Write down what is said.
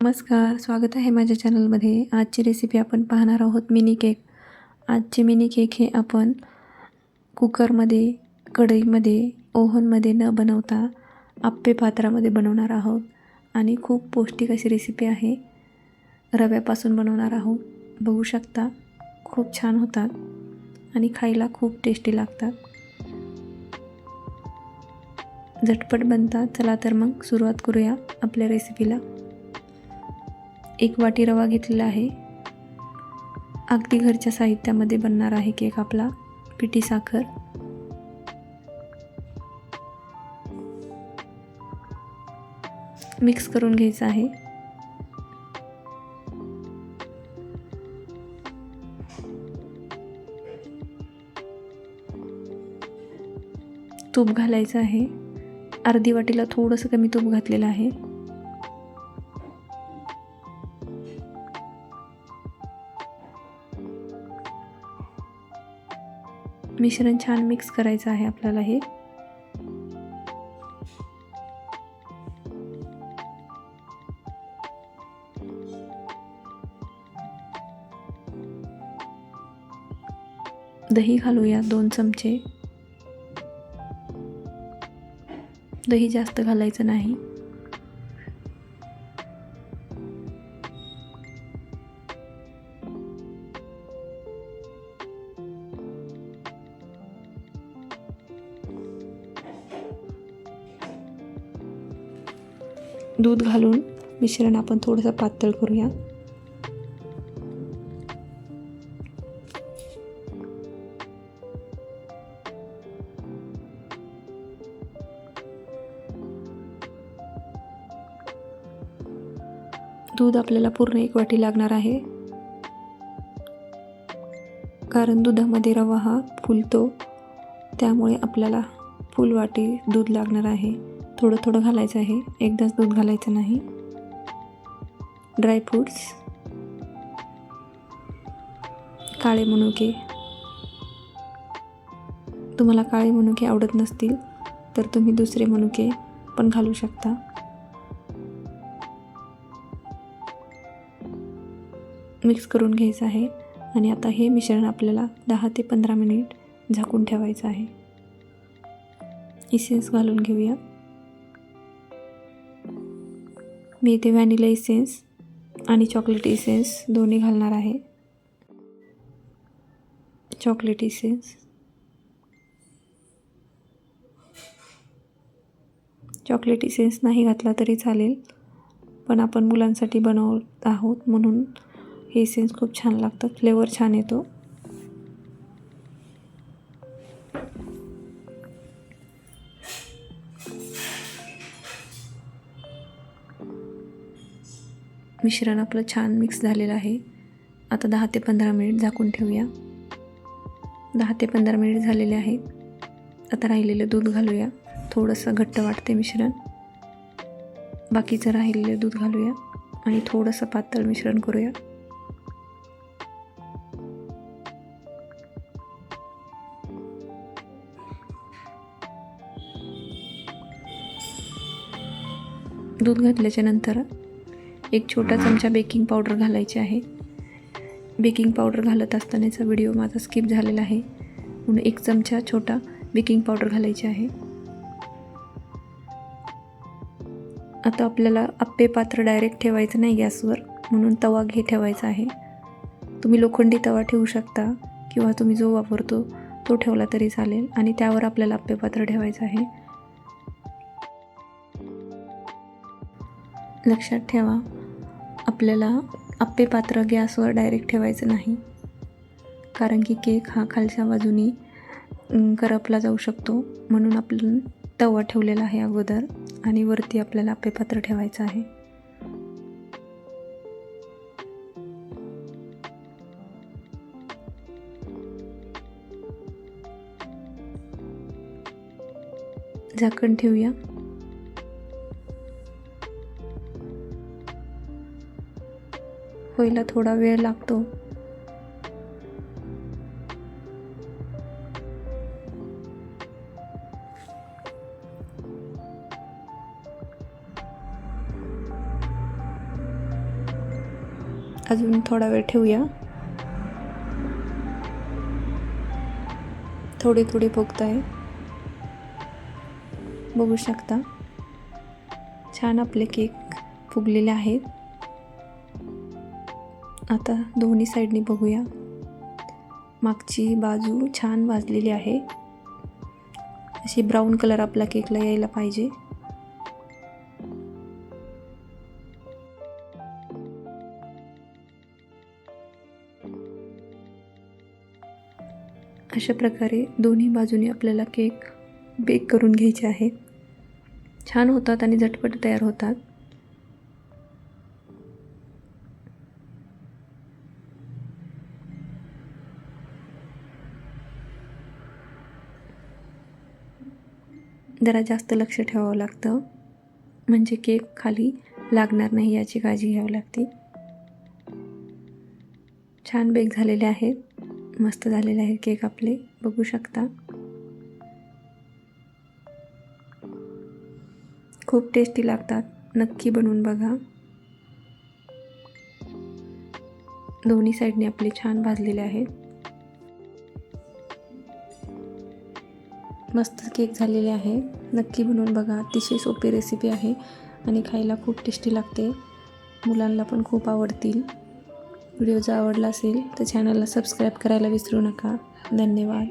नमस्कार स्वागत आहे माझ्या चॅनलमध्ये. आजची रेसिपी आपण पाहणार आहोत मिनी केक आजचे मिनी केक हे आपण कुकरमध्ये कढईमध्ये ओव्हनमध्ये न बनवता आप्पे पात्रामध्ये बनवणार आहोत. आणि खूप पौष्टिक अशी रेसिपी आहे. रव्यापासून बनवणार आहोत. बघू शकता खूप छान होतात आणि खायला खूप टेस्टी लागतात. झटपट बनतात. चला तर मग सुरुवात करूया आपल्या रेसिपीला एक वाटी रवा घेतलेला आहे. अगदी घरच्या साहित्यामध्ये बनणार आहे केक आपला पिठी साखर. मिक्स करून घ्यायचं आहे. तूप घालायचं आहे. अर्धी वाटीला थोडंसं कमी तूप घातलेलं आहे. मिश्रण छान मिक्स करायचं आहे आपल्याला हे. दही घालूया दोन चमचे. दही जास्त घालायचं नाही. दूध घालून मिश्रण आपण थोडंसं पातळ करूया. दूध आपल्याला पूर्ण एक वाटी लागणार आहे. कारण दुधामध्ये रवा हा फुलतो त्यामुळे आपल्याला फुल वाटी दूध लागणार आहे. थोडं थोडं घालायचं आहे. एकदाच दूध घालायचं नाही. ड्रायफ्रूट्स काळे मनुके. तुम्हाला काळे मनुके आवडत नसतील तर तुम्ही दुसरे मनुके पण घालू शकता. मिक्स करून घ्यायचं आहे आणि आता हे मिश्रण आपल्याला दहा ते पंधरा मिनिट झाकून ठेवायचं आहे. इसेन्स घालून घेऊया. मी इथे व्हॅनिला इसेन्स आणि चॉकलेट इसेन्स दोन्ही घालणार आहे. Chocolate essence. चॉकलेट इसेन्स नाही घातला तरी चालेल पण आपण मुलांसाठी बनवत आहोत म्हणून हे इसेन्स खूप छान लागतं फ्लेवर छान येतो. मिश्रण आपलं छान मिक्स झालेलं आहे. आता दहा ते पंधरा मिनिट झाकून ठेवूया. दहा ते पंधरा मिनिट झालेले आहेत आता राहिलेलं दूध घालूया. थोडंसं घट्ट वाटते मिश्रण. बाकीचं राहिलेलं दूध घालूया आणि थोडंसं पातळ मिश्रण करूया. दूध घातल्याच्या नंतर एक छोटा चमचा बेकिंग पावडर घालायची आहे. बेकिंग पावडर घालत असतानाचा व्हिडिओ माझा स्किप झालेला आहे. म्हणून एक चमचा छोटा बेकिंग पावडर घालायची आहे. आता आपल्याला आप्पे पात्र डायरेक्ट ठेवायचं नाही गॅसवर म्हणून तवा घे ठेवायचा आहे. तुम्ही लोखंडी तवा ठेवू शकता किंवा तुम्ही जो वापरतो तो ठेवला तरी चालेल आणि त्यावर आपल्याला आप्पे पात्र ठेवायचं आहे. लक्षात ठेवा आपल्याला आप्पे पात्र गॅसवर डायरेक्ट ठेवायचं नाही. कारण की केक हा खालच्या बाजूने करपला जाऊ शकतो. म्हणून आपण तवा ठेवलेला आहे अगोदर आणि वरती आपल्याला आप्पे पात्र ठेवायचं आहे. झाकण ठेवूया. व्हायला थोडा वेळ लागतो. अजून थोडा वेळ ठेवूया. थोडी थोडी फुगत आहे बघू शकता. छान आपले केक फुगलेले आहेत. आता दोन्ही साईडनी बघूया. मागची बाजू छान भाजलेली आहे. अशी ब्राऊन कलर आपला केकला यायला पाहिजे. अशा प्रकारे दोन्ही बाजूने आपल्याला केक बेक करून घ्यायचे आहेत. छान होतात आणि झटपट तयार होतात. जरा जास्त लक्ष ठेवावं लागतं. म्हणजे केक खाली लागणार नाही याची काळजी घ्यावी लागते. छान बेक झालेले आहेत. मस्त झालेले आहेत केक आपले. बघू शकता. खूप टेस्टी लागतात. नक्की बनवून बघा. दोन्ही साईडने आपले छान भाजलेले आहेत. मस्त केक झालेले आहे. नक्की बनवून बघा. अतिशय सोपी रेसिपी आहे आणि खायला खूप टेस्टी लागते. मुलांना पण खूप आवडतील. व्हिडिओ जर आवडला असेल तर चॅनलला सबस्क्राईब करायला विसरू नका. धन्यवाद.